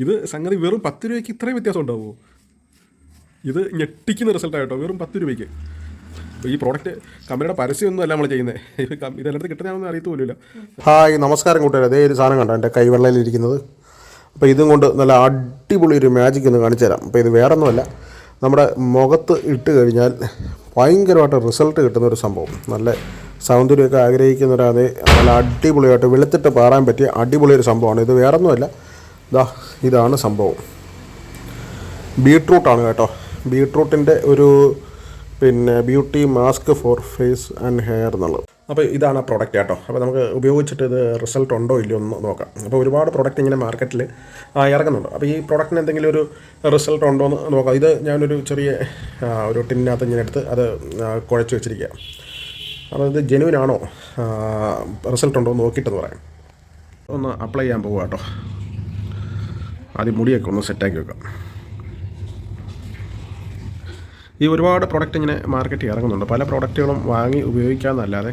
ഇത് സംഗതി വെറും പത്ത് രൂപയ്ക്ക് ഇത്രയും വ്യത്യാസം ഉണ്ടാവുമോ ഇത് ഞെട്ടിക്കുന്ന റിസൾട്ടായിട്ടോ വെറും പത്ത് രൂപയ്ക്ക്. ഈ പ്രോഡക്റ്റ് കമ്പനിയുടെ പരസ്യമൊന്നും അല്ല നമ്മൾ ചെയ്യുന്നത് ഇത് കം- ഇതെല്ലായിടത്ത് കിട്ടുന്നതാണെന്ന് അറിയത്തു പോലുമില്ല ഹായ് നമസ്കാരം കൂട്ടുകാരെ. അതേ ഒരു സാധനം കണ്ടോ? എന്റെ കൈവെള്ളയിലിരിക്കുന്നത് അപ്പോൾ ഇതും കൊണ്ട് നല്ല അടിപൊളി ഒരു മാജിക് ഒന്ന് കാണിച്ചു തരാം. അപ്പോൾ ഇത് വേറെ ഒന്നുമല്ല നമ്മുടെ മുഖത്ത് ഇട്ട് കഴിഞ്ഞാൽ ഭയങ്കരമായിട്ട് റിസൾട്ട് കിട്ടുന്ന ഒരു സംഭവം. നല്ല സൗന്ദര്യമൊക്കെ ആഗ്രഹിക്കുന്നവരാതെ നല്ല അടിപൊളിയായിട്ട് വെളുത്തിട്ട് പാറാൻ പറ്റിയ അടിപൊളി ഒരു സംഭവമാണ്. ഇത് വേറെ ഇതാ ഇതാണ് സംഭവം. ബീട്രൂട്ടാണ് കേട്ടോ. ബീട്രൂട്ടിന്റെ ഒരു പിന്നെ beauty mask for face and hair എന്നുള്ളത്. അപ്പോൾ ഇതാണ് ആ പ്രോഡക്റ്റ് കേട്ടോ. അപ്പോൾ നമുക്ക് ഉപയോഗിച്ചിട്ട് ഇത് റിസൾട്ട് ഉണ്ടോ ഇല്ലയോ എന്ന് നോക്കാം. അപ്പോൾ ഒരുപാട് പ്രോഡക്റ്റ് ഇങ്ങനെ മാർക്കറ്റിൽ ഇറങ്ങുന്നുണ്ട്. അപ്പോൾ ഈ പ്രോഡക്റ്റിന് എന്തെങ്കിലും ഒരു റിസൾട്ട് ഉണ്ടോ എന്ന് നോക്കാം. ഇത് ഞാനൊരു ചെറിയ ഒരു ടിന്നിനകത്ത് ഇങ്ങനെ എടുത്ത് അത് കുഴച്ച് വെച്ചിരിക്കുക അപ്പോൾ ഇത് ജെനുവിനാണോ റിസൾട്ട് ഉണ്ടോ എന്ന് നോക്കിയിട്ടെന്ന് പറയാം. ഒന്ന് അപ്ലൈ ചെയ്യാൻ പോകുക കേട്ടോ. ആദ്യം മുടിയൊക്കെ ഒന്ന് സെറ്റാക്കി വെക്കാം. ഈ ഒരുപാട് പ്രോഡക്റ്റ് ഇങ്ങനെ മാർക്കറ്റിൽ ഇറങ്ങുന്നുണ്ട്. പല പ്രോഡക്റ്റുകളും വാങ്ങി ഉപയോഗിക്കാമെന്നല്ലാതെ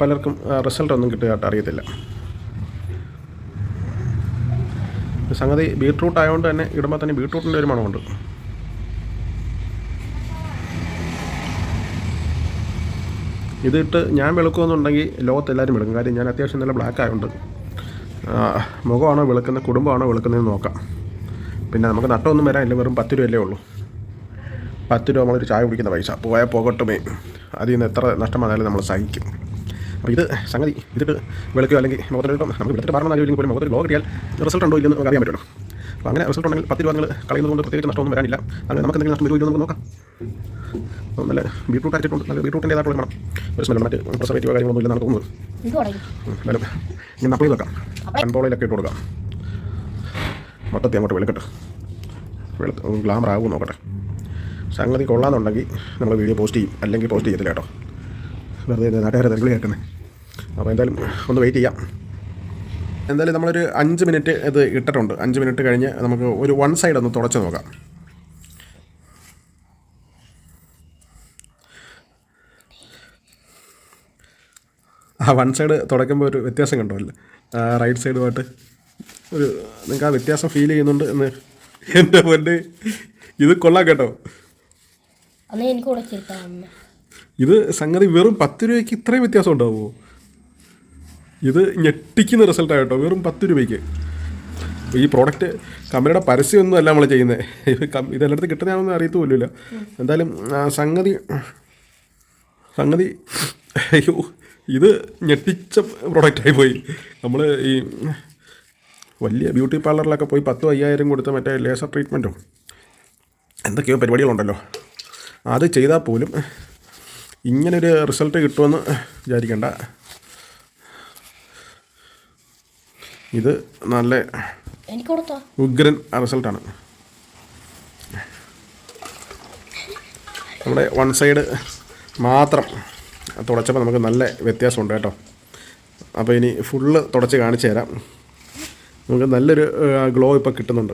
പലർക്കും റിസൾട്ട് ഒന്നും കിട്ടുകയായിട്ട് അറിയത്തില്ല. സംഗതി ബീട്രൂട്ട് ആയതുകൊണ്ട് തന്നെ ഇടുമ്പോൾ തന്നെ ബീട്രൂട്ടിന്റെ ഒരു മണമുണ്ട്. ഇതിട്ട് ഞാൻ വെളുക്കുമെന്നുണ്ടെങ്കിൽ ലോകത്ത് എല്ലാവരും വെളുക്കും കാര്യം ഞാൻ അത്യാവശ്യം നല്ല ബ്ലാക്ക് ആയതുകൊണ്ട് മുഖമാണോ വിളക്കുന്നത് കുടുംബമാണോ വിളക്കുന്നതെന്ന് നോക്കാം. പിന്നെ നമുക്ക് നട്ടമൊന്നും വരാനില്ല വെറും പത്ത് രൂപയല്ലേ ഉള്ളൂ. പത്ത് രൂപ നമ്മളൊരു ചായ കുടിക്കുന്ന പൈസ. പോയാൽ പോകട്ടുമേ. അതിൽ നിന്ന് എത്ര നഷ്ടം വന്നാലും നമ്മൾ സഹിക്കും. അപ്പോൾ ഇത് സംഗതി ഇതിട്ട് വിളക്കുക അല്ലെങ്കിൽ മുഖത്തൊരു നമുക്ക് വിളിച്ചിട്ട് പറഞ്ഞാൽ അല്ലെങ്കിൽ പോലും മുഖത്തൊരു ലോ കിട്ടിയാൽ റിസൾട്ട് ഉണ്ടോ ഇല്ലെന്ന് നമുക്ക് അറിയാൻ പറ്റുമല്ലോ. അപ്പോൾ അങ്ങനെ റിസൾട്ട് ഉണ്ടെങ്കിൽ പത്ത് രൂപ നിങ്ങൾ കളയുന്നതുകൊണ്ട് പ്രത്യേകിച്ച് നഷ്ടമൊന്നും വരാനില്ല. അങ്ങനെ നമുക്ക് എന്തെങ്കിലും നഷ്ടം വരുമോ എന്ന് നമുക്ക് നോക്കാം. അപ്പോൾ നല്ല ബീട്രൂട്ട് അരച്ചിട്ടുണ്ട്. നല്ല ബീട്രൂട്ടിന്റെതായിട്ടുള്ള മണം. ഒരു സ്മെല്ല് മറ്റ് പ്രിസർവേറ്റീവോ കാര്യങ്ങളൊന്നും ഇല്ലെന്നാണ് തോന്നുന്നത്. എന്തായാലും ഇനി അപ്ലൈ വെക്കാം. കൺപോളയിലൊക്കെ ഇട്ട് കൊടുക്കാം. മൊത്തത്തിൽ അങ്ങോട്ട് വെളുക്കട്ടെ. വെളുത്ത് ഗ്ലാമർ ആകുമോ നോക്കട്ടെ. സംഗതി കൊള്ളാമെന്നുണ്ടെങ്കിൽ നമ്മൾ വീഡിയോ പോസ്റ്റ് ചെയ്യും. അല്ലെങ്കിൽ പോസ്റ്റ് ചെയ്യത്തില്ല കേട്ടോ. വെറുതെ നാട്ടുകാരെ തെരുവിളി കേൾക്കുന്നത് അപ്പോൾ എന്തായാലും ഒന്ന് വെയിറ്റ് ചെയ്യാം. എന്തായാലും നമ്മളൊരു അഞ്ച് മിനിറ്റ് ഇത് ഇട്ടിട്ടുണ്ട്. അഞ്ച് മിനിറ്റ് കഴിഞ്ഞ് നമുക്ക് ഒരു വൺ സൈഡ് ഒന്ന് തുടച്ച് നോക്കാം. ആ വൺ സൈഡ് തുടയ്ക്കുമ്പോൾ ഒരു വ്യത്യാസം കണ്ടോല്ലേ റൈറ്റ് സൈഡുമായിട്ട് ഒരു നിങ്ങൾക്ക് ആ വ്യത്യാസം ഫീൽ ചെയ്യുന്നുണ്ട് എന്ന് എന്റെ പൊന്നെ. ഇത് കൊള്ളാം കേട്ടോ. ഇത് സംഗതി വെറും പത്ത് രൂപയ്ക്ക് ഇത്രയും വ്യത്യാസം ഉണ്ടാവുമോ? ഇത് ഞെട്ടിക്കുന്ന റിസൾട്ടാണ് വെറും പത്ത് രൂപയ്ക്ക്. ഈ പ്രോഡക്റ്റ് കമ്പനിയുടെ പരസ്യമൊന്നും അല്ല നമ്മൾ ചെയ്യുന്നത് ഇതെല്ലായിടത്ത് കിട്ടുന്നതാണെന്ന് അറിയത്തു പോലുമില്ല എന്തായാലും സംഗതി സംഗതി അയ്യോ ഇത് ഞെട്ടിച്ച പ്രോഡക്റ്റായി പോയി നമ്മൾ ഈ വലിയ ബ്യൂട്ടി പാർലറിലൊക്കെ പോയി പത്തും അയ്യായിരം കൊടുത്ത മറ്റേ ലേസർ ട്രീറ്റ്മെന്റോ എന്തൊക്കെയോ പരിപാടികളുണ്ടല്ലോ. അത് ചെയ്താൽ പോലും ഇങ്ങനൊരു റിസൾട്ട് കിട്ടുമെന്ന് വിചാരിക്കണ്ട. ഇത് നല്ല ഉഗ്രൻ റിസൾട്ടാണ് നമ്മുടെ വൺ സൈഡ് മാത്രം തുടച്ചപ്പോൾ നമുക്ക് നല്ല വ്യത്യാസമുണ്ട് കേട്ടോ. അപ്പോൾ ഇനി ഫുള്ള് തുടച്ച് കാണിച്ചു തരാം. നമുക്ക് നല്ലൊരു ഗ്ലോ ഇപ്പോൾ കിട്ടുന്നുണ്ട്.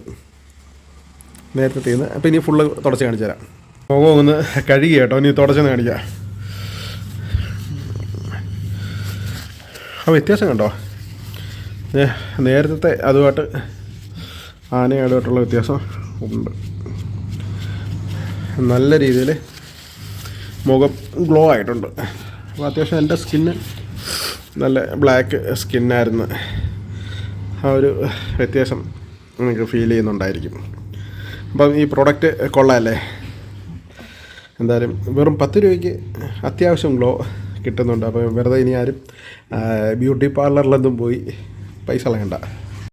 നേരത്തെ തീർന്ന്. അപ്പോൾ ഇനി ഫുള്ള് തുടച്ച് കാണിച്ചു തരാം. മുഖം ഒന്ന് കഴുകി കേട്ടോ. ഇനി തുടച്ചെന്ന് കാണിക്കാം. അപ്പോൾ വ്യത്യാസം കണ്ടോ? നേരത്തെ അതുമായിട്ട് ആനയാടുമായിട്ടുള്ള വ്യത്യാസം ഉണ്ട്. നല്ല രീതിയിൽ മുഖം ഗ്ലോ ആയിട്ടുണ്ട്. അപ്പോൾ അത്യാവശ്യം എന്റെ സ്കിന്ന് നല്ല ബ്ലാക്ക് സ്കിന്നായിരുന്നു ആ ഒരു വ്യത്യാസം നിങ്ങൾക്ക് ഫീൽ ചെയ്യുന്നുണ്ടായിരിക്കും. അപ്പം ഈ പ്രോഡക്റ്റ് കൊള്ളാമല്ലേ എന്തായാലും വെറും പത്ത് രൂപയ്ക്ക് അത്യാവശ്യം ഗ്ലോ കിട്ടുന്നുണ്ട്. അപ്പോൾ വെറുതെ ഇനി ആരും ബ്യൂട്ടി പാർലറിലൊന്നും പോയി പൈസ കളയണ്ട.